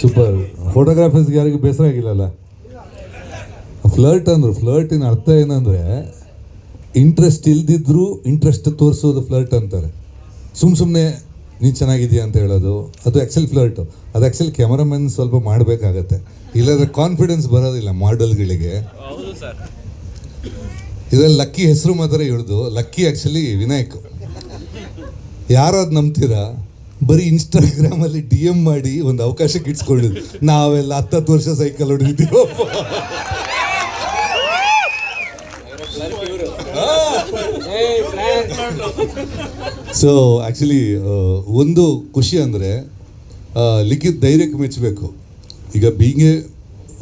Super ಫೋಟೋಗ್ರಾಫರ್ಸ್ಗೆ ಯಾರಿಗೂ ಬೇಸರ ಆಗಿಲ್ಲಲ್ಲ? Flirt ಅಂದ್ರು ಫ್ಲರ್ಟಿನ ಅರ್ಥ ಏನಂದ್ರೆ ಇಂಟ್ರೆಸ್ಟ್ ಇಲ್ದಿದ್ರು ಇಂಟ್ರೆಸ್ಟ್ ತೋರಿಸೋದು ಫ್ಲರ್ಟ್ ಅಂತಾರೆ. ಸುಮ್ ಸುಮ್ಮನೆ ನೀನು ಚೆನ್ನಾಗಿದ್ಯಾ ಅಂತ ಹೇಳೋದು ಅದು ಆ್ಯಕ್ಚುಲಿ ಫ್ಲರ್ಟು ಅದು ಆ್ಯಕ್ಚುಲಿ ಕ್ಯಾಮರಾಮನ್ ಸ್ವಲ್ಪ ಮಾಡಬೇಕಾಗತ್ತೆ. ಇಲ್ಲದ್ರೆ ಕಾನ್ಫಿಡೆನ್ಸ್ ಬರೋದಿಲ್ಲ ಮಾಡೆಲ್ಗಳಿಗೆ ಇದರಲ್ಲಿ ಲಕ್ಕಿ ಹೆಸರು ಮಾತ್ರ ಹಿಡ್ದು ಲಕ್ಕಿ ಆ್ಯಕ್ಚುಲಿ ವಿನಾಯಕ್. ಯಾರಾದ್ ನಂಬ್ತೀರಾ? ಬರೀ ಇನ್ಸ್ಟಾಗ್ರಾಮಲ್ಲಿ ಡಿ ಎಂ ಮಾಡಿ ಒಂದು ಅವಕಾಶ ಇಟ್ಸ್ಕೊಂಡಿದ್ದು ನಾವೆಲ್ಲ ಹತ್ತತ್ತು ವರ್ಷ ಸೈಕಲ್ ಹೊಡೆದಿದ್ದೀವೋ ಸೊ ಆ್ಯಕ್ಚುಲಿ ಒಂದು ಖುಷಿ ಅಂದರೆ ಲಿಖಿತ್ ಧೈರ್ಯಕ್ಕೆ ಮೆಚ್ಚಬೇಕು. ಈಗ ಬೀಂಗೆ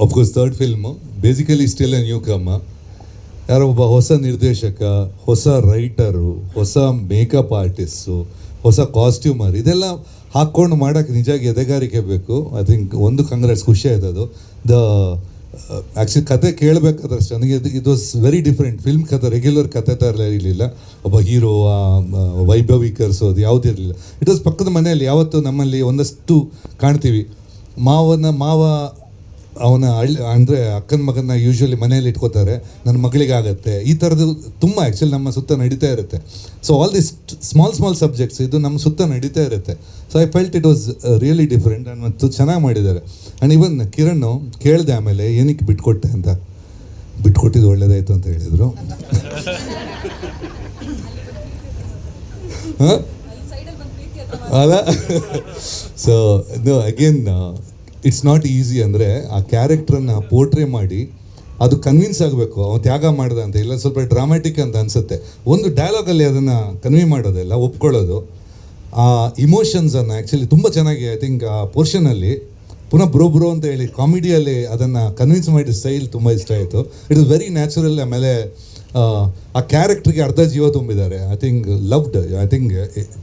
of course third film basically still a newcomer ಯಾರೋ ಒಬ್ಬ ಹೊಸ ನಿರ್ದೇಶಕ, ಹೊಸ ರೈಟರು ಹೊಸ ಮೇಕಪ್ ಆರ್ಟಿಸ್ಟು ಹೊಸ ಕಾಸ್ಟ್ಯೂಮರ್ ಇದೆಲ್ಲ ಹಾಕ್ಕೊಂಡು ಮಾಡೋಕ್ಕೆ ನಿಜವಾಗಿ ಎದೆಗಾರಿಕೆ ಬೇಕು. ಐ ಥಿಂಕ್ ಒಂದು ಕಾಂಗ್ರೆಸ್ ಖುಷಿ ಆಯ್ತು ಅದು. ದ ಆ್ಯಕ್ಚುಲಿ ಕತೆ ಕೇಳಬೇಕಾದ್ರೆ ಅಷ್ಟೇ. ನನಗೆ ಇದು ಇದು ವಾಸ್ ವೆರಿ ಡಿಫ್ರೆಂಟ್ ಫಿಲ್ಮ್ ಕತೆ ರೆಗ್ಯುಲರ್ ಕತೆ ಥರ ಇರಲಿಲ್ಲ. ಒಬ್ಬ ಹೀರೋ ವೈಭವೀಕರಿಸೋದು ಯಾವುದೂ ಇರಲಿಲ್ಲ. ಇಟ್ ವಾಸ್ ಪಕ್ಕದ ಮನೆಯಲ್ಲಿ, ಯಾವತ್ತು ನಮ್ಮಲ್ಲಿ ಒಂದಷ್ಟು ಕಾಣ್ತೀವಿ. ಮಾವನ, ಮಾವ ಅವನ ಹಳ್ಳಿ ಅಂದರೆ ಅಕ್ಕನ ಮಗನ ಯೂಶ್ವಲಿ ಮನೆಯಲ್ಲಿ ಇಟ್ಕೋತಾರೆ ನನ್ನ ಮಗಳಿಗಾಗತ್ತೆ ಈ ಥರದ್ದು ತುಂಬ ಆ್ಯಕ್ಚುಲಿ ನಮ್ಮ ಸುತ್ತ ನಡೀತಾ ಇರುತ್ತೆ. So all this small small subjects ಇದು ನಮ್ಮ ಸುತ್ತ ನಡೀತಾ ಇರುತ್ತೆ. So I felt it was really different and ಮತ್ತು ಚೆನ್ನಾಗಿ ಮಾಡಿದ್ದಾರೆ. ಆ್ಯಂಡ್ ಇವನ್ ಕಿರಣ್ ಕೇಳಿದೆ ಆಮೇಲೆ ಏನಕ್ಕೆ ಬಿಟ್ಕೊಟ್ಟೆ ಅಂತ? ಬಿಟ್ಕೊಟ್ಟಿದ್ದು ಒಳ್ಳೇದಾಯ್ತು ಅಂತ ಹೇಳಿದರು. ಹಾಂ? ಅಲ್ಲ so again it's not easy ಅಂದರೆ ಆ ಕ್ಯಾರೆಕ್ಟ್ರನ್ನ ಪೋರ್ಟ್ರೇ ಮಾಡಿ ಅದು ಕನ್ವಿನ್ಸ್ ಆಗಬೇಕು, ಅವ್ನು ತ್ಯಾಗ ಮಾಡಿದ ಅಂತ, ಇಲ್ಲ ಸ್ವಲ್ಪ ಡ್ರಾಮ್ಯಾಟಿಕ್ ಅಂತ ಅನಿಸುತ್ತೆ. ಒಂದು ಡೈಲಾಗಲ್ಲಿ ಅದನ್ನು ಕನ್ವೆ ಮಾಡೋದೆಲ್ಲ ಒಪ್ಕೊಳ್ಳೋದು. ಆ ಇಮೋಷನ್ಸನ್ನು ಆ್ಯಕ್ಚುಲಿ ತುಂಬ ಚೆನ್ನಾಗಿ ಐ ಥಿಂಕ್ ಆ ಪೋರ್ಷನಲ್ಲಿ ಪುನಃ ಬ್ರೋ ಬ್ರೋ ಅಂತ ಹೇಳಿ ಕಾಮಿಡಿಯಲ್ಲಿ ಅದನ್ನು ಕನ್ವಿನ್ಸ್ ಮಾಡಿದ ಸ್ಟೈಲ್ ತುಂಬ ಇಷ್ಟ ಆಯಿತು. ಇಟ್ ಇಸ್ ವೆರಿ ನ್ಯಾಚುರಲ್ ಆಮೇಲೆ ಆ, ಕ್ಯಾರೆಕ್ಟ್ರಿಗೆ ಅರ್ಧ ಜೀವ ತುಂಬಿದ್ದಾರೆ. I think loved I think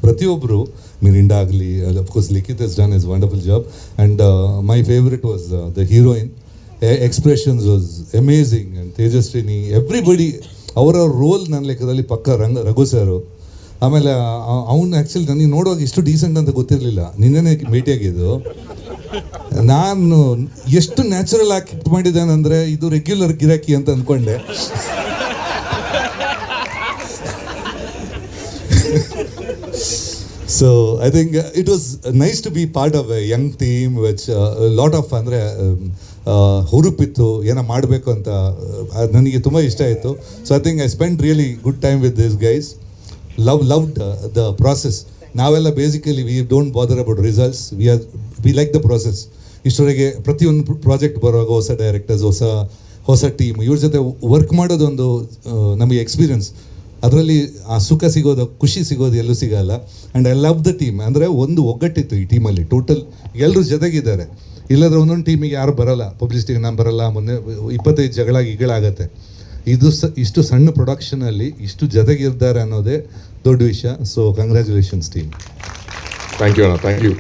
ಪ್ರತಿಯೊಬ್ಬರು ಮಿರಿಂಡ ಆಗಲಿ of course Likhith is done is wonderful job and my favourite was the heroine expressions was amazing and Tejaswini everybody ಅವರವ್ರ ರೋಲ್ ನನ್ನ ಲೆಕ್ಕದಲ್ಲಿ ಪಕ್ಕ ರಂಗ ರಘು ಸರು ಆಮೇಲೆ ಅವ್ನು ಆ್ಯಕ್ಚುಲಿ ನನಗೆ ನೋಡುವಾಗ ಇಷ್ಟು ಡೀಸೆಂಟ್ ಅಂತ ಗೊತ್ತಿರಲಿಲ್ಲ. ನಿನ್ನೆ ಭೇಟಿಯಾಗಿದ್ದು ನಾನು ಎಷ್ಟು ನ್ಯಾಚುರಲ್ ಆಕ್ಟ್ ಮಾಡಿದ್ದಾನಂದ್ರೆ ಇದು ರೆಗ್ಯುಲರ್ ಗಿರಾಕಿ ಅಂತ ಅಂದ್ಕೊಂಡೆ so I think it was nice to be part of a young team which lot of ಅಂದರೆ ಹುರುಪಿತ್ತು ಏನೋ ಮಾಡಬೇಕು ಅಂತ ಆ, ನನಗೆ ತುಂಬ ಇಷ್ಟ ಆಯಿತು. So I think I spend really good time with this guys love loved the process ನಾವೆಲ್ಲ basically we don't bother about results we are we like the process ಇಷ್ಟರವರೆಗೆ ಪ್ರತಿಯೊಂದು ಪ್ರಾಜೆಕ್ಟ್ ಬರುವಾಗ ಹೊಸ ಡೈರೆಕ್ಟರ್ಸ್ ಹೊಸ ಹೊಸ ಟೀಮ್ ಇವ್ರ ಜೊತೆ ವರ್ಕ್ ಮಾಡೋದೊಂದು ನಮಗೆ experience ಅದರಲ್ಲಿ ಆ ಸುಖ ಸಿಗೋದು, ಖುಷಿ ಸಿಗೋದು ಎಲ್ಲೂ ಸಿಗಲ್ಲ. And I love the team ಅಂದರೆ ಒಂದು ಒಗ್ಗಟ್ಟಿತ್ತು ಈ ಟೀಮಲ್ಲಿ ಟೋಟಲ್ ಎಲ್ಲರೂ ಜೊತೆಗಿದ್ದಾರೆ. ಇಲ್ಲದ್ರೆ ಒಂದೊಂದು ಟೀಮಿಗೆ ಯಾರು ಬರಲ್ಲ. ಪಬ್ಲಿಸಿಟಿಗೆ ನಾನು ಬರಲ್ಲ. ಮೊನ್ನೆ ಇಪ್ಪತ್ತೈದು ಜಗಳ ಗಿಗಳಾಗತ್ತೆ ಇದು ಸ, ಇಷ್ಟು ಸಣ್ಣ ಪ್ರೊಡಕ್ಷನಲ್ಲಿ ಇಷ್ಟು ಜೊತೆಗಿರ್ತಾರೆ ಅನ್ನೋದೇ ದೊಡ್ಡ ವಿಷಯ. So congratulations team thank you thank you